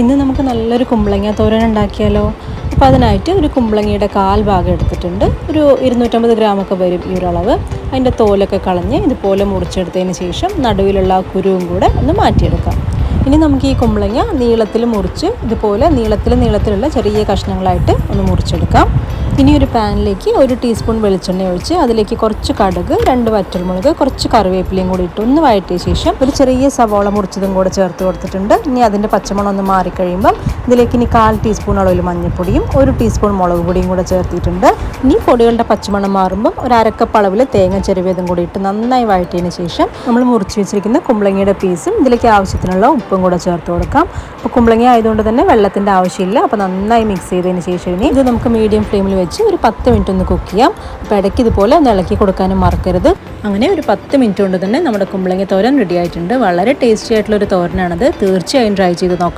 ഇന്ന് നമുക്ക് നല്ലൊരു കുമ്പളങ്ങ തോരൻ ഉണ്ടാക്കിയാലോ? അപ്പോൾ അതിനായിട്ട് ഒരു കുമ്പളങ്ങയുടെ കാൽ ഭാഗം എടുത്തിട്ടുണ്ട്. ഒരു ഇരുന്നൂറ്റമ്പത് ഗ്രാമൊക്കെ വരും ഈ ഒരു അളവ്. അതിന്റെ തോലൊക്കെ കളഞ്ഞ് ഇതുപോലെ മുറിച്ചെടുത്തതിന് ശേഷം നടുവിലുള്ള കുരുവും കൂടെ ഒന്ന് മാറ്റിയെടുക്കാം. ഇനി നമുക്ക് ഈ കുമ്പളങ്ങ നീളത്തിൽ മുറിച്ച് ഇതുപോലെ നീളത്തിൽ നീളത്തിലുള്ള ചെറിയ കഷ്ണങ്ങളായിട്ട് ഒന്ന് മുറിച്ചെടുക്കാം. ഇനി ഒരു പാനിലേക്ക് ഒരു ടീസ്പൂൺ വെളിച്ചെണ്ണ ഒഴിച്ച് അതിലേക്ക് കുറച്ച് കടുക് രണ്ട് വറ്റൽമുളക് കുറച്ച് കറിവേപ്പിലയും കൂടി ഇട്ട് ഒന്ന് വഴറ്റിയ ശേഷം ഒരു ചെറിയ സവോള മുറിച്ചതും കൂടെ ചേർത്ത് കൊടുത്തിട്ടുണ്ട്. ഇനി അതിന്റെ പച്ചമണം ഒന്ന് മാറിക്കഴിയുമ്പം ഇതിലേക്ക് ഇനി കാൽ ടീസ്പൂൺ അളവിൽ മഞ്ഞൾപ്പൊടിയും ഒരു ടീസ്പൂൺ മുളക് പൊടിയും കൂടെ ചേർത്തിട്ടുണ്ട്. ഇനി പൊടികളുടെ പച്ചമണം മാറുമ്പം ഒരു അരക്കപ്പ് അളവിൽ തേങ്ങ ചെരുവേതും കൂടി ഇട്ട് നന്നായി വഴറ്റിയതിന് ശേഷം നമ്മൾ മുറിച്ച് വെച്ചിരിക്കുന്ന കുമ്പളങ്ങയുടെ പീസും ഇതിലേക്ക് ആവശ്യത്തിനുള്ള ഉപ്പും കൂടെ ചേർത്ത് കൊടുക്കാം. അപ്പോൾ കുമ്പളങ്ങ ആയതുകൊണ്ട് തന്നെ വെള്ളത്തിന്റെ ആവശ്യമില്ല. അപ്പോൾ നന്നായി മിക്സ് ചെയ്തതിന് ശേഷം ഇനി ഇത് നമുക്ക് മീഡിയം ഫ്ലെയിമിൽ വെച്ച് ഒരു പത്ത് മിനിറ്റ് ഒന്ന് കുക്ക് ചെയ്യാം. അപ്പോൾ ഇടയ്ക്ക് ഇതുപോലെ ഒന്ന് ഇളക്കി കൊടുക്കാനും മറക്കരുത്. അങ്ങനെ ഒരു പത്ത് മിനിറ്റ് കൊണ്ട് തന്നെ നമ്മുടെ കുമ്പളങ്ങി തോരൻ റെഡി ആയിട്ടുണ്ട്. വളരെ ടേസ്റ്റി ആയിട്ടുള്ള ഒരു തോരനാണത്. തീർച്ചയായും ട്രൈ ചെയ്ത് നോക്കണം.